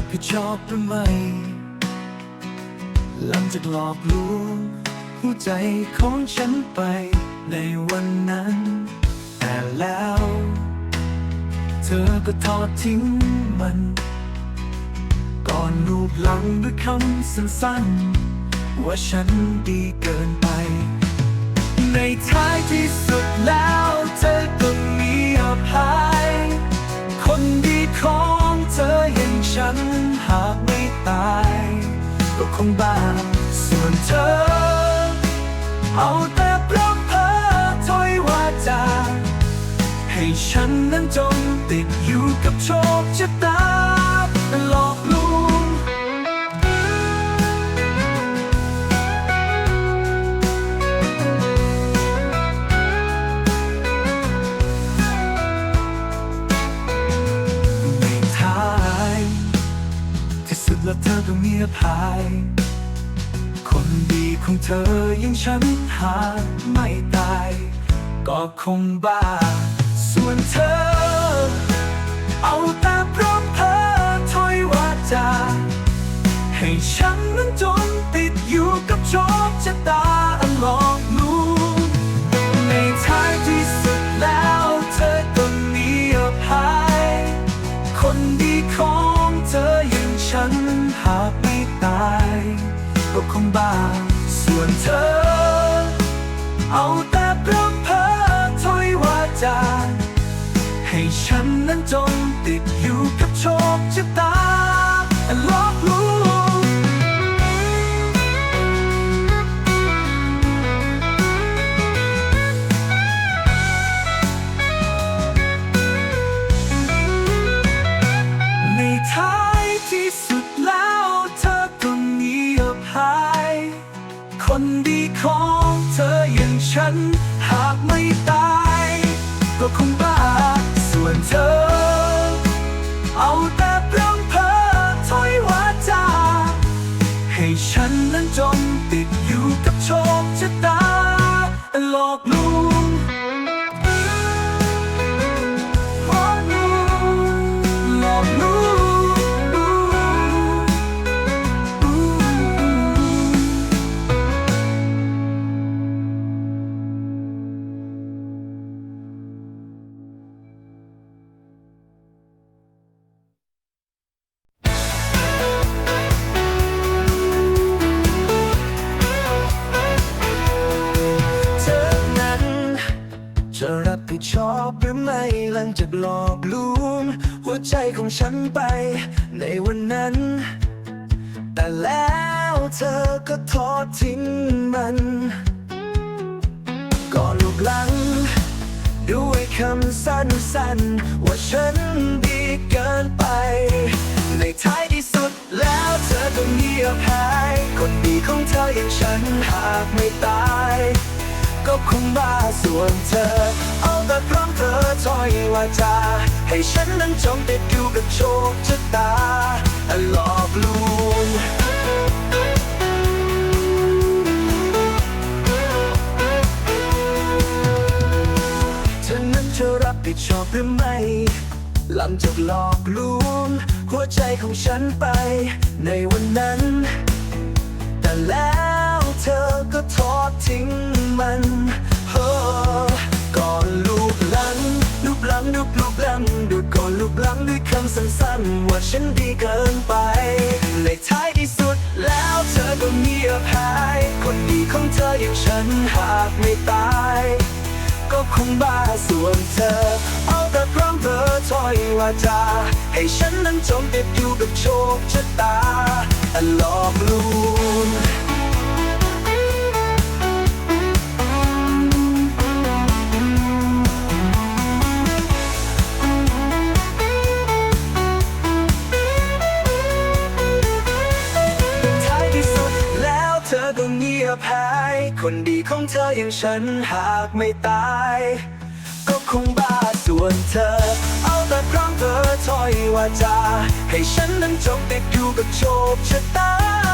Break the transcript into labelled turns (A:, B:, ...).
A: รับผิดชอบหรือไม่ หลังจากหลอกลวงหัวใจของฉันไปในวันนั้น แต่แล้ว เธอก็ทอดทิ้งมัน ก่อนรูปหลังด้วยคำสั้นๆ ว่าฉันดีเกินไป ในท้ายที่สุดแล้วเธอก็ ของบ้าส่วนเธอ เอาแต่พร่ำเพ้อถ้อยวาจา ให้ฉันนั้นจมติดอยู่กับโชคชะตา แล้วเธอก็มีอภัยคนดีของเธอยังฉันหาไม่ตาย ก็คงบ้า ส่วนเธอ เอาแต่พร้อมเพอถอยวาจา ให้ฉันนั้นจมติดอยู่กับโชคชะตาอันลอง ก็คงบ้าส่วนเธอ เอา ของเธออย่างฉัน หากไม่ตาย ก็คงบ้าส่วนเธอ เอาแต่พร่ำเพ้อถ้อยวาจา ให้ฉันนั้นจมติดอยู่กับโชคชะตาหลอกลวง ลังจากหลอกลวงหัวใจของฉันไปในวันนั้น แต่แล้วเธอก็ทอดทิ้งมันก่อนลูกหลัง ด้วยคำสั้นๆ ว่าฉันดีเกินไป ในท้ายที่สุดแล้วเธอก็มีอภัยคนดีของเธออย่างฉันหากไม่ตาย ก็คงบ้าส่วนเธอ เอาแต่พร้อมเธอถอยวาจา ให้ฉันนั้นจมติดอยู่กับโชคชะตาหลอกลวงเธอนั้นจะรับผิดชอบหรือไม่หลังจากหลอกลวงหัวใจของฉันไปในวันนั้น แต่แล้วเธอก็ทอดทิ้ง มันเฮ้ก่อนลูกหลังลูกหลังลูกลูกหลังดูก่อนลูกหลังด้วยคำสั้นๆ ว่าฉันดีเกินไปในท้ายที่สุดแล้วเธอก็มีอภัยคนดีของเธออย่างฉันหากไม่ตาย ก็คงบ้าส่วนเธอ เอาแต่พร้อมเธอถ้อยวาจา ให้ฉันนั้นจมติดอยู่กับโชคชะตาอันหลอกลวง คนดีของเธออย่างฉันหากไม่ตาย ก็คงบ้าส่วนเธอ เอาแต่พร้อมเธอถ้อยวาจา ให้ฉันนั้นจมติดอยู่กับโชคชะตา